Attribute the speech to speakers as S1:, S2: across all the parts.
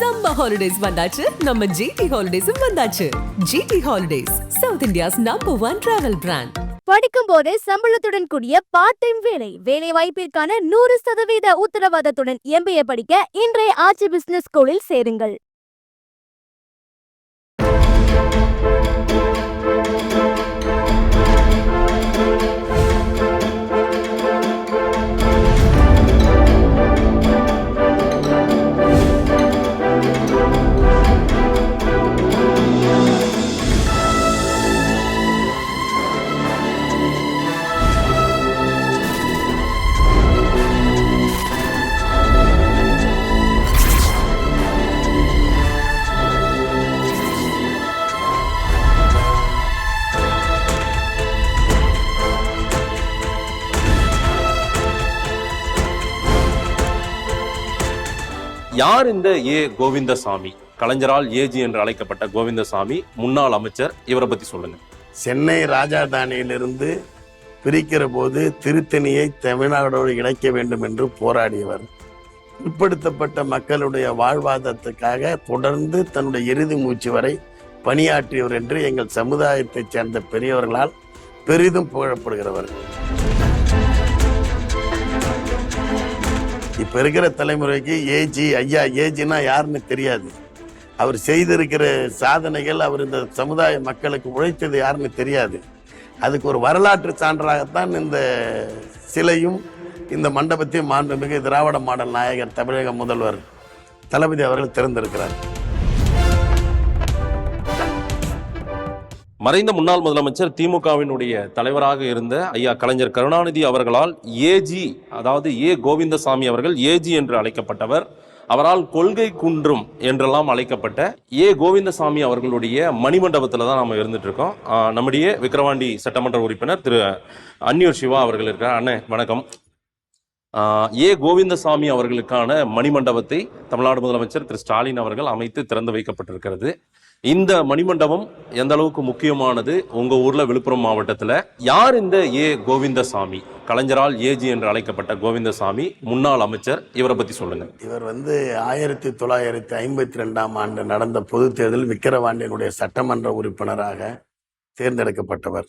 S1: சம்ம ஹாலிடேஸ் வந்தாச்சு. நம்ம ஜிடி ஹாலிடேஸும் வந்தாச்சு. GT holidays south India's number one travel brand
S2: படிக்கும் போதே சம்பளத்துடன் கூடிய பார்ட் டைம் வேலை வேலை வாய்ப்பிற்கான நூறு சதவீத உத்தரவாதத்துடன் எம்பிஏ படிக்க இன்றைய ஆட்சி பிசினஸ் ஸ்கூலில் சேருங்கள்.
S3: யார் இந்த ஏ கோவிந்தசாமி? கலைஞரால் ஏஜி என்று அழைக்கப்பட்ட கோவிந்தசாமி முன்னாள் அமைச்சர் இவரை பத்தி சொல்லுங்க.
S4: சென்னை ராஜாதானியிலிருந்து பிரிக்கிற போது திருத்தணியை தமிழ்நாடோடு இணைக்க வேண்டும் என்று போராடியவர். பிற்படுத்தப்பட்ட மக்களுடைய வாழ்வாதாரத்துக்காக தொடர்ந்து தன்னுடைய இறுதி மூச்சு வரை பணியாற்றியவர் என்று எங்கள் சமுதாயத்தைச் சேர்ந்த பெரியவர்களால் பெரிதும் புகழப்படுகிறவர். இப்போ இருக்கிற தலைமுறைக்கு ஏஜி ஐயா ஏஜினா யாருன்னு தெரியாது. அவர் செய்திருக்கிற சாதனைகள் அவர் இந்த சமுதாய மக்களுக்கு உழைத்தது யாருன்னு தெரியாது. அதுக்கு ஒரு வரலாற்று சான்றாகத்தான் இந்த சிலையும் இந்த மண்டபத்தையும் மாண்புமிகு திராவிட மாடல் நாயகர் தமிழக முதல்வர் தளபதி அவர்கள் திறந்திருக்கிறார்.
S3: மறைந்த முன்னாள் முதலமைச்சர் திமுகவினுடைய தலைவராக இருந்த ஐயா கலைஞர் கருணாநிதி அவர்களால் ஏஜி அதாவது ஏ கோவிந்தசாமி அவர்கள் ஏஜி என்று அழைக்கப்பட்டவர் அவரால் கொள்கை குன்றும் என்றெல்லாம் அழைக்கப்பட்ட ஏ கோவிந்தசாமி அவர்களுடைய மணிமண்டபத்தில் தான் நம்ம இருந்துட்டு இருக்கோம் நம்முடைய விக்கிரவாண்டி சட்டமன்ற உறுப்பினர் திரு அன்னியூர் சிவா அவர்கள் இருக்கிறார் அண்ணே வணக்கம். ஏ கோவிந்தசாமி அவர்களுக்கான மணிமண்டபத்தை தமிழ்நாடு முதலமைச்சர் திரு ஸ்டாலின் அவர்கள் அமைத்து திறந்து வைக்கப்பட்டிருக்கிறது. இந்த மணிமண்டபம் எந்த அளவுக்கு முக்கியமானது? உங்க ஊர்ல விழுப்புரம் மாவட்டத்துல. யார் இந்த ஏ. கோவிந்தசாமி? கலைஞரால் ஏஜி என்று அழைக்கப்பட்ட கோவிந்தசாமி முன்னாள் அமைச்சர் இவரை பத்தி சொல்லுங்க.
S4: இவர் வந்து ஆயிரத்தி தொள்ளாயிரத்தி ஐம்பத்தி ரெண்டாம் ஆண்டு நடந்த பொதுத் தேர்தலில் விக்கிரவாண்டியனுடைய சட்டமன்ற உறுப்பினராக தேர்ந்தெடுக்கப்பட்டவர்.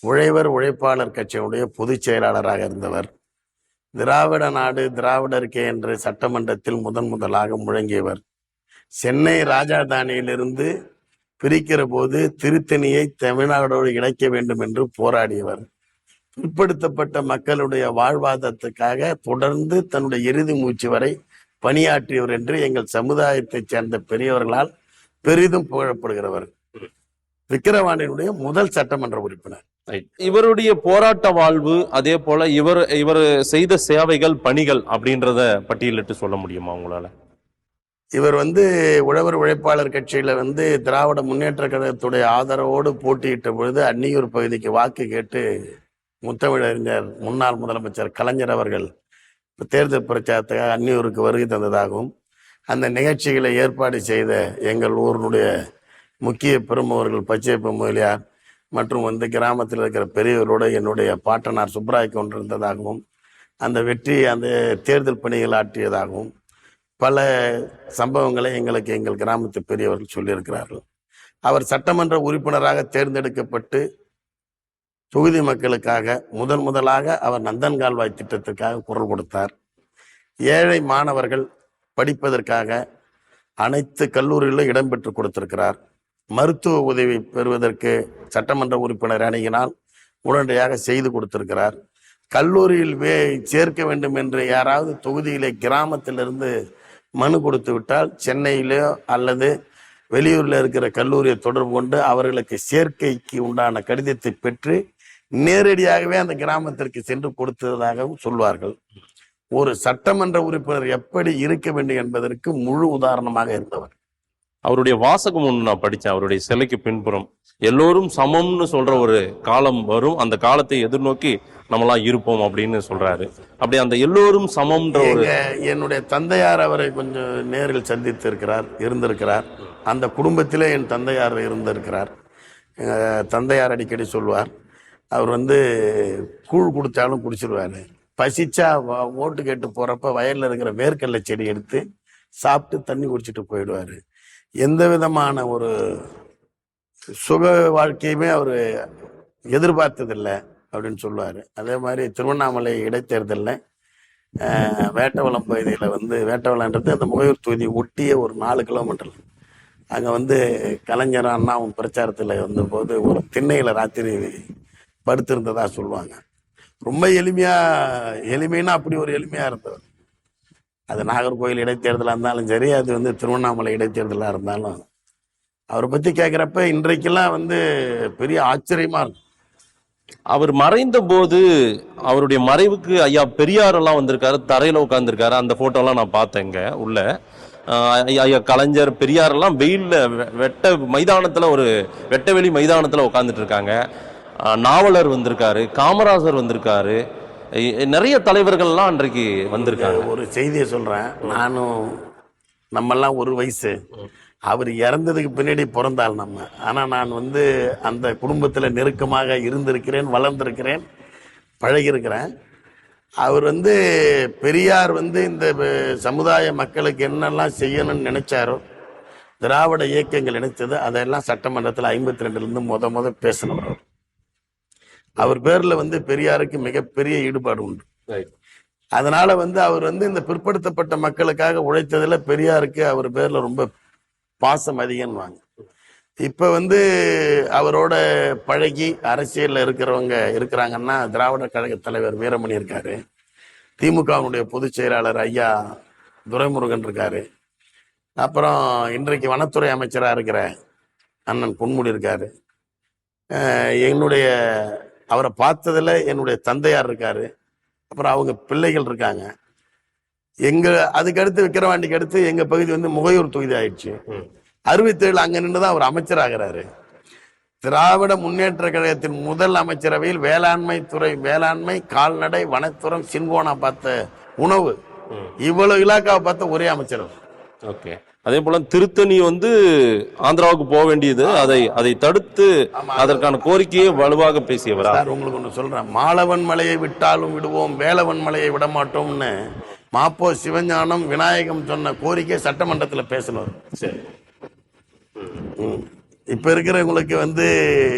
S4: உழைவர் உழைப்பாளர் கட்சியினுடைய பொதுச் செயலாளராக இருந்தவர். திராவிட நாடு திராவிடர்கே என்று சட்டமன்றத்தில் முதன் முதலாக முழங்கியவர். சென்னை ராஜதானியிலிருந்து பிரிக்கிற போது திருத்தணியை தமிழ்நாடோடு இணைக்க வேண்டும் என்று போராடியவர். பிற்படுத்தப்பட்ட மக்களுடைய வாழ்வாதாரத்துக்காக தொடர்ந்து தன்னுடைய இறுதி மூச்சு வரை பணியாற்றியவர் என்று எங்கள் சமுதாயத்தைச் சேர்ந்த பெரியவர்களால் பெரிதும் புகழப்படுகிறவர். விக்கிரவாண்டினுடைய முதல் சட்டமன்ற உறுப்பினர்.
S3: இவருடைய போராட்ட வாழ்வு அதே போல இவர் இவர் செய்த சேவைகள் பணிகள் அப்படின்றத பட்டியலிட்டு சொல்ல முடியுமா உங்களால?
S4: இவர் வந்து உழவர் உழைப்பாளர் கட்சியில வந்து திராவிட முன்னேற்ற கழகத்துடைய ஆதரவோடு போட்டியிட்ட பொழுது அன்னியூர் பகுதிக்கு வாக்கு கேட்டு முத்தமிழறிஞர் முன்னாள் முதலமைச்சர் கலைஞர் அவர்கள் தேர்தல் பிரச்சாரத்துக்காக அன்னியூருக்கு வருகை தந்ததாகவும் அந்த நிகழ்ச்சிகளை ஏற்பாடு செய்த எங்கள் ஊரினுடைய முக்கிய பெருமவர்கள் பச்சையப்ப முதலியார் மற்றும் வந்து கிராமத்தில் இருக்கிற பெரியவரோடு என்னுடைய பாட்டனார் சுப்ராய் கொண்டிருந்ததாகவும் அந்த வெற்றி அந்த தேர்தல் பணிகள் ஆற்றியதாகவும் பல சம்பவங்களை எங்களுக்கு எங்கள் கிராமத்து பெரியவர்கள் சொல்லியிருக்கிறார்கள். அவர் சட்டமன்ற உறுப்பினராக தேர்ந்தெடுக்கப்பட்டு தொகுதி மக்களுக்காக முதன் முதலாக அவர் நந்தன் கால்வாய் திட்டத்திற்காக குரல் கொடுத்தார். ஏழை மாணவர்கள் படிப்பதற்காக அனைத்து கல்லூரிகளிலும் இடம்பெற்று கொடுத்திருக்கிறார். மருத்துவ உதவி பெறுவதற்கு சட்டமன்ற உறுப்பினர் அணுகினால் உடனடியாக செய்து கொடுத்திருக்கிறார். கல்லூரியில் வே சேர்க்க வேண்டும் என்று யாராவது தொகுதியிலே கிராமத்திலிருந்து மனு கொடுத்து விட்டால் சென்னையிலோ அல்லது வெளியூரில் இருக்கிற கல்லூரியை தொடர்பு கொண்டு அவர்களுக்கு சேர்க்கைக்கு உண்டான கடிதத்தை பெற்று நேரடியாகவே அந்த கிராமத்திற்கு சென்று கொடுத்ததாகவும் சொல்வார்கள். ஒரு சட்டமன்ற உறுப்பினர் எப்படி இருக்க வேண்டும் என்பதற்கு முழு உதாரணமாக இருந்தவர்.
S3: அவருடைய வாசகம் ஒன்று நான் படித்தேன் அவருடைய சிலைக்கு பின்புறம். எல்லோரும் சமம்னு சொல்ற ஒரு காலம் வரும். அந்த காலத்தை எதிர்நோக்கி நம்மளாம் இருப்போம் அப்படின்னு சொல்றாரு. அப்படி அந்த எல்லோரும் சமம்ன்ற ஒரு
S4: என்னுடைய தந்தையார் அவரை கொஞ்சம் நேரில் சந்தித்து இருக்கிறார் இருந்திருக்கிறார். அந்த குடும்பத்திலே என் தந்தையார் இருந்திருக்கிறார். தந்தையார் அடிக்கடி சொல்வார் அவர் வந்து கூழ் குடித்தாலும் குடிச்சிருவார். பசிச்சா ஓட்டு கேட்டு போகிறப்ப வயலில் இருக்கிற வேர்க்கடலை செடி எடுத்து சாப்பிட்டு தண்ணி குடிச்சிட்டு போயிடுவார். எந்த விதமான ஒரு சுக வாழ்க்கையுமே அவர் எதிர்பார்த்ததில்லை அப்படின்னு சொல்லுவார். அதே மாதிரி திருவண்ணாமலை இடைத்தேர்தலில் வேட்டவளம் வேட்டவலம் பகுதியில் வந்து வேட்டவலன்றது அந்த முகையூர் தொகுதி ஒட்டிய ஒரு நாலு கிலோமீட்டர். அங்கே வந்து கலைஞர் அண்ணாவும் பிரச்சாரத்தில் வந்தபோது ஒரு திண்ணையில் ராத்திரி படுத்திருந்ததாக சொல்லுவாங்க. ரொம்ப எளிமையாக எளிமைன்னா அப்படி ஒரு எளிமையாக இருந்தவர் அது நாகர்கோயில் இடைத்தேர்தலாக இருந்தாலும் சரி அது வந்து திருவண்ணாமலை இடைத்தேர்தலாக இருந்தாலும். அவரை பற்றி கேட்குறப்ப இன்றைக்கெல்லாம் வந்து பெரிய ஆச்சரியமாக இருக்கும்
S3: அவர் மறைந்த போது அவருடைய மறைவுக்கு ஐயா பெரியார் எல்லாம் வந்திருக்காரு தரையில உட்காந்துருக்காரு அந்த போட்டோ எல்லாம் நான் பார்த்தேங்க உள்ள. ஐயா- ஐயா கலைஞர் பெரியார் எல்லாம் வெயில்ல வெ- வெட்ட மைதானத்தில் ஒரு வெட்டவெளி மைதானத்தில் உட்காந்துட்டு இருக்காங்க. நாவலர் வந்திருக்காரு காமராசர் வந்திருக்காரு. நிறைய தலைவர்கள்லாம் அன்றைக்கு வந்திருக்காங்க.
S4: ஒரு செய்தியை சொல்கிறேன் நானும் நம்மெல்லாம் ஒரு வயசு. அவர் இறந்ததுக்கு பின்னாடி பிறந்தாள் நம்ம. ஆனால் நான் வந்து அந்த குடும்பத்தில் நெருக்கமாக இருந்திருக்கிறேன் வளர்ந்திருக்கிறேன் பழகியிருக்கிறேன். அவர் வந்து பெரியார் வந்து இந்த சமுதாய மக்களுக்கு என்னெல்லாம் செய்யணும்னு நினைச்சாரோ திராவிட இயக்கங்கள் நினைச்சது அதெல்லாம் சட்டமன்றத்தில் ஐம்பத்தி ரெண்டுலேருந்து முத முத பேசினவர் அவர். பேரில் வந்து பெரியாருக்கு மிகப்பெரிய ஈடுபாடு உண்டு. அதனால வந்து அவர் வந்து இந்த பிற்படுத்தப்பட்ட மக்களுக்காக உழைத்ததுல பெரியாருக்கு அவர் பேர்ல ரொம்ப பாசம் அதிகம்வாங்க இப்ப வந்து அவரோட பழகி அரசியல்ல இருக்கிறவங்க இருக்கிறாங்கன்னா திராவிட கழக தலைவர் வீரமணி இருக்காரு. திமுகவினுடைய பொதுச் செயலாளர் ஐயா துரைமுருகன் இருக்காரு. அப்புறம் இன்றைக்கு வனத்துறை அமைச்சரா இருக்கிற அண்ணன் பொன்முடி இருக்காரு. என்னுடைய அவரை பார்த்ததுல என்னுடைய தந்தையார் இருக்காரு. அப்புறம் அவங்க பிள்ளைகள் இருக்காங்க. எங்க அதுக்கு அடுத்து விக்கிரவாண்டிக்கு அடுத்து எங்க பகுதி வந்து முகையூர் தொகுதி ஆயிடுச்சு. அறுபத்தேழு அங்க நின்று தான் அவர் அமைச்சராகிறாரு. திராவிட முன்னேற்ற கழகத்தின் முதல் அமைச்சரவையில் வேளாண்மை துறை வேளாண்மை கால்நடை வனத்துறம் சின்கோனா பார்த்த உணவு. இவ்வளவு இலாக்காவை பார்த்த ஒரே அமைச்சர்.
S3: ஓகே. அதே போல திருத்தணி வந்து ஆந்திராவுக்கு போக வேண்டியது. அதை அதை தடுத்து அதற்கான கோரிக்கையை வலுவாக பேசியவரா?
S4: சார் உங்களுக்கு ஒன்று சொல்றேன். மாலவன் மலையை விட்டாலும் விடுவோம் வேலவன் மலையை விட மாட்டோம்னு மாப்போ சிவஞானம் விநாயகம் சொன்ன கோரிக்கை சட்டமன்றத்தில் பேசினவர். ம். இப்ப இருக்கிறவங்களுக்கு வந்து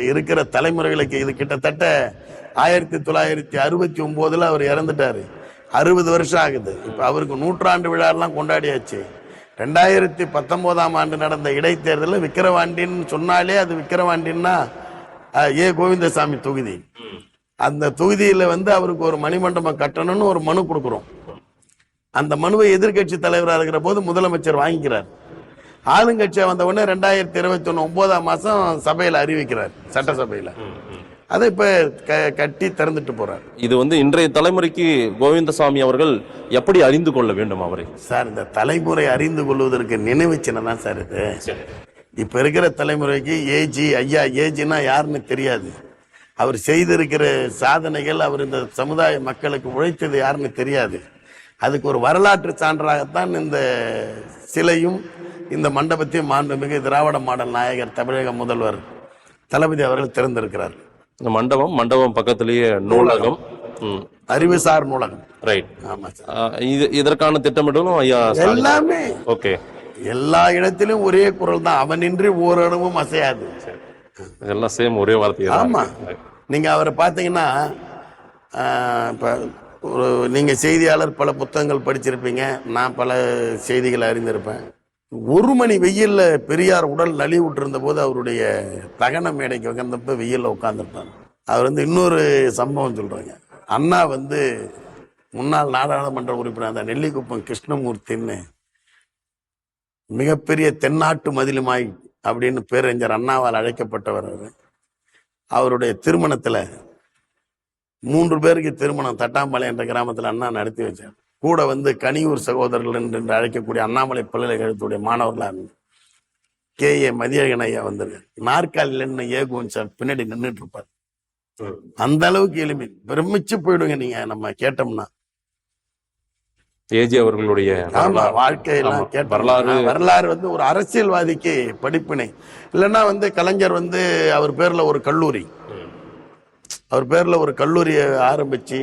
S4: இருக்கிற தலைமுறைகளுக்கு இது கிட்டத்தட்ட ஆயிரத்தி தொள்ளாயிரத்தி அறுபத்தி ஒன்பதுல அவர் இறந்துட்டாரு. அறுபது வருஷம் ஆகுது. இப்ப அவருக்கு நூற்றாண்டு விழாலாம் கொண்டாடியாச்சு. ரெண்டாயிரத்தி பத்தொம்போதாம் ஆண்டு நடந்த இடைத்தேர்தலில் விக்கிரவாண்டின்னு சொன்னாலே அது விக்கிரவாண்டின்னா ஏ கோவிந்தசாமி தொகுதி. அந்த தொகுதியில் வந்து அவருக்கு ஒரு மணிமண்டபம் கட்டணும்னு ஒரு மனு கொடுக்குறோம். அந்த மனுவை எதிர்க்கட்சி தலைவராக இருக்கிற போது முதலமைச்சர் வாங்கிக்கிறார். ஆளுங்கட்சியாக வந்த உடனே ரெண்டாயிரத்தி இருபத்தி ஒன்று ஒன்பதாம் மாதம் சபையில் அறிவிக்கிறார் சட்டசபையில். அதை இப்ப க- கட்டி திறந்துட்டு போறார்.
S3: இது வந்து இன்றைய தலைமுறைக்கு கோவிந்தசாமி அவர்கள் எப்படி அறிந்து கொள்ள வேண்டும் அவரை?
S4: சார் இந்த தலைமுறை அறிந்து கொள்வதற்கு நினைவு சின்னம் சார் இது. இப்ப இருக்கிற தலைமுறைக்கு ஏஜி ஐயா ஏஜினா யாருன்னு தெரியாது. அவர் செய்திருக்கிற சாதனைகள் அவர் இந்த சமுதாய மக்களுக்கு உழைத்தது யாருன்னு தெரியாது. அதுக்கு ஒரு வரலாற்று சான்றாகத்தான் இந்த சிலையும் இந்த மண்டபத்தையும் மாண்புமிகு திராவிட மாடல் நாயகர் தமிழக முதல்வர் தளபதி அவர்கள் திறந்திருக்கிறார்.
S3: மண்டபம் மண்டபம் பக்கத்திலேயே நூலகம். ம்.
S4: அறிவுசார் நூலகம்.
S3: ரைட்
S4: ஆமா
S3: இது இதற்கான திட்டமிடலும் ஐயா
S4: எல்லாமே.
S3: ஓகே.
S4: எல்லா இடத்திலும் ஒரே குரல் தான். அவனின்றி ஓரளவும் அசையாது.
S3: இதெல்லாம் சேம் ஒரே வார்த்தை
S4: ஆமா. நீங்க அவரை பார்த்தீங்கன்னா இப்ப ஒரு நீங்க செய்தியாளர் பல புத்தகங்கள் படிச்சிருப்பீங்க. நான் பல செய்திகளை அறிந்திருப்பேன். ஒரு மணி வெயில்ல பெரியார் உடல் நலிவுட்டு இருந்த போது அவருடைய தகன மேடைக்கு உட்கார்ந்தப்ப வெயில்ல உட்காந்துருப்பாங்க அவர் வந்து இன்னொரு சம்பவம் சொல்றாங்க. அண்ணா வந்து முன்னாள் நாடாளுமன்ற உறுப்பினர் அந்த நெல்லிக்குப்பம் கிருஷ்ணமூர்த்தின்னு மிகப்பெரிய தென்னாட்டு மதிலுமாய் அப்படின்னு பேரறிஞர் அண்ணாவால் அழைக்கப்பட்டவர் அவருடைய திருமணத்துல மூன்று பேருக்கு திருமணம் தட்டாம்பாளையம் என்ற கிராமத்தில் அண்ணா நடத்தி வச்சார். கூட வந்து கனியூர் சகோதரர்கள் என்று அழைக்கக்கூடிய அண்ணாமலை பல்கலைக்கழகத்துடைய மாணவர்களா இருந்து கே. ஏ. மதியழகன் ஐயா வந்திருக்கு நாற்காலியில் நின்று ஏகுவன் சார் பின்னாடி நின்றுட்டு இருப்பார். அந்த அளவுக்கு எளிமை. பிரமிச்சு போயிடுங்க நீங்க. நம்ம கேட்டோம்னா.
S3: ஏஜி அவர்களுடைய.
S4: வாழ்க்கையெல்லாம்
S3: வரலாறு.
S4: வரலாறு வந்து ஒரு அரசியல்வாதிக்கு படிப்பினை. இல்லைன்னா வந்து கலைஞர் வந்து அவர் பேர்ல ஒரு கல்லூரி. அவர் பேர்ல ஒரு கல்லூரியை ஆரம்பிச்சு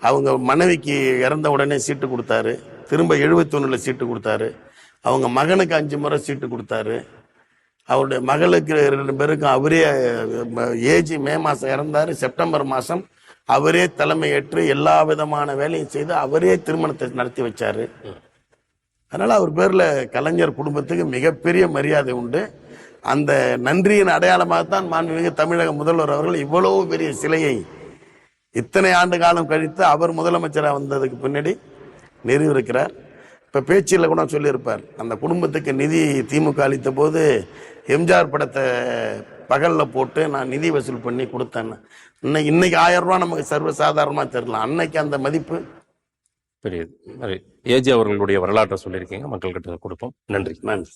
S4: அவங்க மனைவிக்கு இறந்த உடனே சீட்டு கொடுத்தாரு. திரும்ப எழுபத்தி சீட்டு கொடுத்தாரு. அவங்க மகனுக்கு அஞ்சு முறை சீட்டு கொடுத்தாரு. அவருடைய மகளுக்கு ரெண்டு பேருக்கும் அவரே ஏஜி மே மாதம் இறந்தாரு. செப்டம்பர் மாதம் அவரே தலைமையேற்று எல்லா விதமான வேலையும் செய்து அவரே திருமணத்தை நடத்தி வச்சார். அதனால் அவர் பேரில் கலைஞர் குடும்பத்துக்கு மிகப்பெரிய மரியாதை உண்டு. அந்த நன்றியின் அடையாளமாக தான் மாண்புமிகு தமிழக முதல்வர் அவர்கள் இவ்வளவு பெரிய சிலையை இத்தனை ஆண்டு காலம் கழித்து அவர் முதலமைச்சராக வந்ததுக்கு பின்னாடி நிறுவிருக்கிறார் இப்போ பேச்சில் கூட சொல்லியிருப்பார். அந்த குடும்பத்துக்கு நிதி திமுக அளித்த போது எம்ஜிஆர் படத்தை பகலில் போட்டு நான் நிதி வசூல் பண்ணி கொடுத்தேன்னு இன்னைக்கு இன்னைக்கு ஆயிரம் ரூபா நமக்கு சர்வசாதாரணமாக தெரியலாம் அன்னைக்கு அந்த மதிப்பு
S3: பெரியது. ஏஜி அவர்களுடைய வரலாற்றை சொல்லியிருக்கீங்க. மக்கள்கிட்ட கொடுப்போம். நன்றி.
S4: நன்றி.